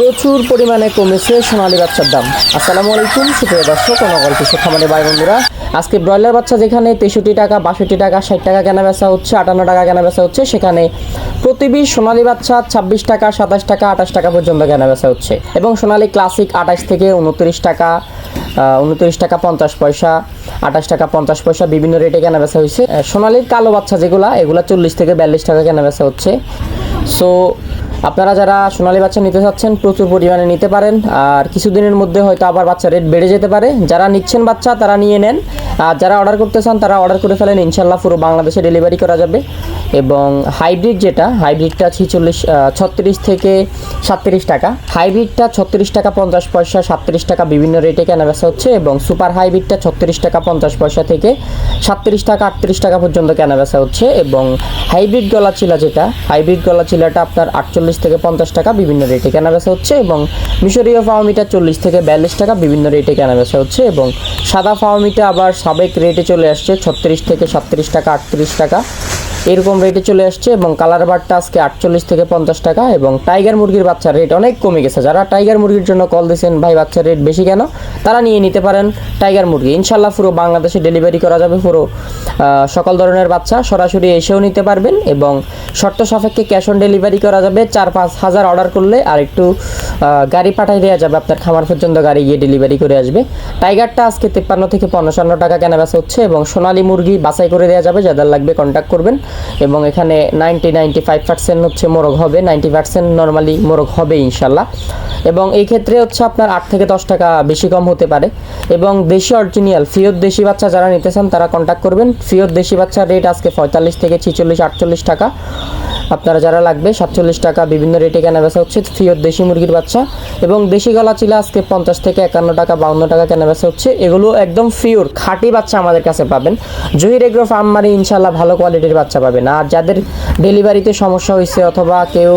প্রচুর পরিমাণে কমেছে সোনালী বাচ্চার দাম। আসসালামু আলাইকুম, সুপ্রিয় দর্শক নগর কৃষক খামারি ভাই বন্ধুরা আজকে ব্রয়লার বাচ্চা যেখানে তেষট্টি টাকা, বাষট্টি টাকা, ষাট টাকা কেনা বেচা হচ্ছে, আটান্ন টাকা কেনা বেচা হচ্ছে, সেখানে প্রতিবি সোনালী বাচ্চা ছাব্বিশ টাকা, সাতাশ টাকা, আঠাশ টাকা পর্যন্ত কেনা বেচা হচ্ছে। এবং সোনালী ক্লাসিক আঠাশ থেকে উনত্রিশ টাকা উনত্রিশ টাকা পঞ্চাশ পয়সা, আঠাশ টাকা পঞ্চাশ পয়সা বিভিন্ন রেটে কেনা বেচা হয়েছে। সোনালীর কালো বাচ্চা যেগুলা, এগুলা চল্লিশ থেকে বিয়াল্লিশ টাকা কেনা বেচা হচ্ছে। সো আপনারা যারা সোনালি বাচ্চা নিতে চাচ্ছেন, প্রচুর পরিমাণে নিতে পারেন। আর কিছুদিনের মধ্যে হয়তো আবার বাচ্চা রেট বেড়ে যেতে পারে। যারা নিচ্ছেন বাচ্চা, তারা নিয়ে নেন। আর যারা অর্ডার করতে চান, তারা অর্ডার করে ফেলেন। ইনশাল্লাহ পুরো বাংলাদেশে ডেলিভারি করা যাবে। এবং হাইব্রিড যেটা হাইব্রিডটা ছিচল্লিশ ছত্রিশ থেকে সাতত্রিশ টাকা। হাইব্রিডটা ছত্রিশ টাকা পঞ্চাশ পয়সা, সাতত্রিশ টাকা বিভিন্ন রেটে কেনা বেচা হচ্ছে। এবং সুপার হাইব্রিডটা ছত্রিশ টাকা পঞ্চাশ পয়সা থেকে সাতত্রিশ টাকা আটত্রিশ টাকা পর্যন্ত কেনা বেচা হচ্ছে। এবং হাইব্রিড গলা চিলা যেটা হাইব্রিড গলা চিলাটা আপনার আটচল্লিশ থেকে পঞ্চাশ টাকা বিভিন্ন রেটে কেনা বেচা হচ্ছে। এবং মিশরীয় ফাওমিটা চল্লিশ থেকে বিয়াল্লিশ টাকা বিভিন্ন রেটে কেনা বেচা হচ্ছে। এবং সাদা ফাওমিটা আবার সাবেক রেটে চলে আসছে ছত্রিশ থেকে সাতত্রিশ টাকা আটত্রিশ টাকা। এরকম রেটে চলে আসছে এবং কালার বারটা আজকে আটচল্লিশ থেকে পঞ্চাশ টাকা এবং টাইগার মুরগির বাচ্চার রেট অনেক কমে গেছে। যারা টাইগার মুরগির জন্য কল দিয়েছেন ভাই, বাচ্চার রেট বেশি কেন? তারা নিয়ে নিতে পারেন টাইগার মুরগি। ইনশাল্লাহ পুরো বাংলাদেশে ডেলিভারি করা যাবে পুরো সকল ধরনের বাচ্চা। সরাসরি এসেও নিতে পারবেন এবং শর্ত সাপেক্ষে ক্যাশ অন ডেলিভারি করা যাবে। চার পাঁচ হাজার অর্ডার করলে আর একটু গাড়ি পাঠাই দেওয়া যাবে। আপনার খামার পর্যন্ত গাড়ি গিয়ে ডেলিভারি করে আসবে। টাইগারটা আজকে তেপ্পান্ন থেকে পঞ্চান্ন টাকা কেনা বেচা হচ্ছে এবং সোনালী মুরগি বাছাই করে দেওয়া যাবে। যাদের লাগবে কন্ট্যাক্ট করবেন। এবং এখানে নাইনটি নাইনটি ফাইভ পার্সেন্ট হচ্ছে মোরগ হবে, নাইনটি পার্সেন্ট নর্মালি মোরগ হবে ইনশাল্লাহ। এবং এই ক্ষেত্রে হচ্ছে আপনার আট থেকে দশ টাকা বেশি কম হতে পারে। এবং দেশি অরিজিনিয়াল ফিওর দেশি বাচ্চা যারা নিতে চান তারা কন্ট্যাক্ট করবেন। ফিওর দেশি বাচ্চার রেট আজকে পঁয়তাল্লিশ থেকে ছিচল্লিশ, আটচল্লিশ টাকা। আপনারা যারা লাগবে, সাতচল্লিশ টাকা বিভিন্ন রেটে কেনা বেচা হচ্ছে ফিওর দেশি মুরগির বাচ্চা এবং দেশি গলা চিলা আজকে পঞ্চাশ থেকে একান্ন টাকা, বাউন্ন টাকা কেনা বেচা হচ্ছে। এগুলো একদম ফিওর খাঁটি বাচ্চা আমাদের কাছে পাবেন। জহির এগ্রো ফার্ম মানে ইনশাল্লাহ ভালো কোয়ালিটির বাচ্চা পাবেন। আর যাদের ডেলিভারিতে সমস্যা হয়েছে অথবা কেউ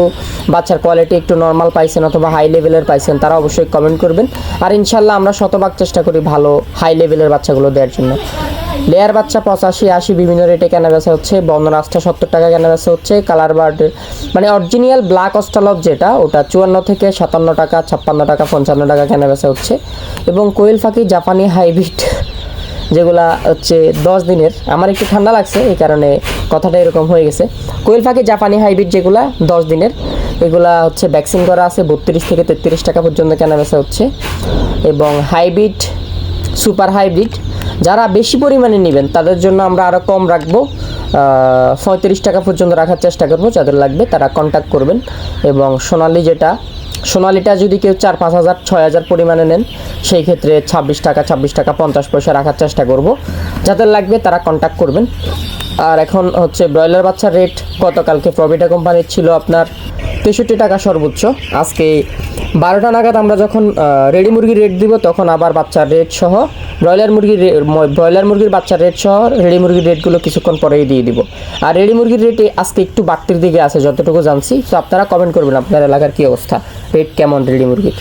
বাচ্চার কোয়ালিটি একটু নর্মাল পাইছেন অথবা হাই লেভেলের পাইছেন, তারা অবশ্যই কমেন্ট করবেন। আর ইনশাল্লাহ আমরা শতভাগ চেষ্টা করি ভালো হাই লেভেলের বাচ্চাগুলো দেওয়ার জন্য। লেয়ার বাচ্চা পঁচাশি, আশি বিভিন্ন রেটে কেনা বেচা হচ্ছে। বন্ধন আস্থা সত্তর টাকা কেনা বেচা হচ্ছে। কালার বার্ড মানে অরিজিনাল ব্ল্যাক অস্টালভ যেটা, ওটা চুয়ান্ন থেকে সাতান্ন টাকা, ছাপ্পান্ন টাকা, পঞ্চান্ন টাকা কেনা বেচা হচ্ছে। এবং কোয়েল ফাঁকি জাপানি হাইব্রিড, যেগুলা হচ্ছে দশ দিনের। আমার একটু ঠান্ডা লাগছে, এই কারণে কথাটা এরকম হয়ে গেছে। কোয়েল ফাঁকি জাপানি হাইব্রিড যেগুলা, দশ দিনের, এগুলা হচ্ছে ভ্যাকসিন করা আছে, বত্রিশ থেকে তেত্রিশ টাকা পর্যন্ত কেনা বেচা হচ্ছে। এবং হাইব্রিড, সুপার হাইব্রিড যারা বেশি পরিমাণে নেবেন, তাদের জন্য আমরা আরও কম রাখব। পঁয়ত্রিশ টাকা পর্যন্ত রাখার চেষ্টা করব, যাদের লাগবে তারা কন্ট্যাক্ট করবেন। এবং সোনালি যেটা, সোনালিটা যদি কেউ চার পাঁচ হাজার, ছয় হাজার পরিমাণে নেন, সেই ক্ষেত্রে ছাব্বিশ টাকা ছাব্বিশ টাকা, পঞ্চাশ পয়সা রাখার চেষ্টা করব। যাদের লাগবে তারা কন্ট্যাক্ট করবেন। আর এখন হচ্ছে ব্রয়লার বাচ্চার রেট গতকালকে প্রভিটা কোম্পানির ছিল আপনার তেষট্টি টাকা সর্বোচ্চ। আজকে বারোটা নাগাদ আমরা যখন রেডি মুরগির রেট দিব, তখন আবার বাচ্চার রেট সহ, ব্রয়লার মুরগির ব্রয়লার মুরগির বাচ্চার রেট সহ রেডি মুরগির রেটগুলো কিছুক্ষণ পরেই দিয়ে দিব। আর রেডি মুরগির রেট আজকে একটু বাড়তির দিকে আছে, যতটুকু জানছি। তো আপনারা কমেন্ট করবেন আপনার এলাকার কী অবস্থা রেট কেমন রেডি মুরগির?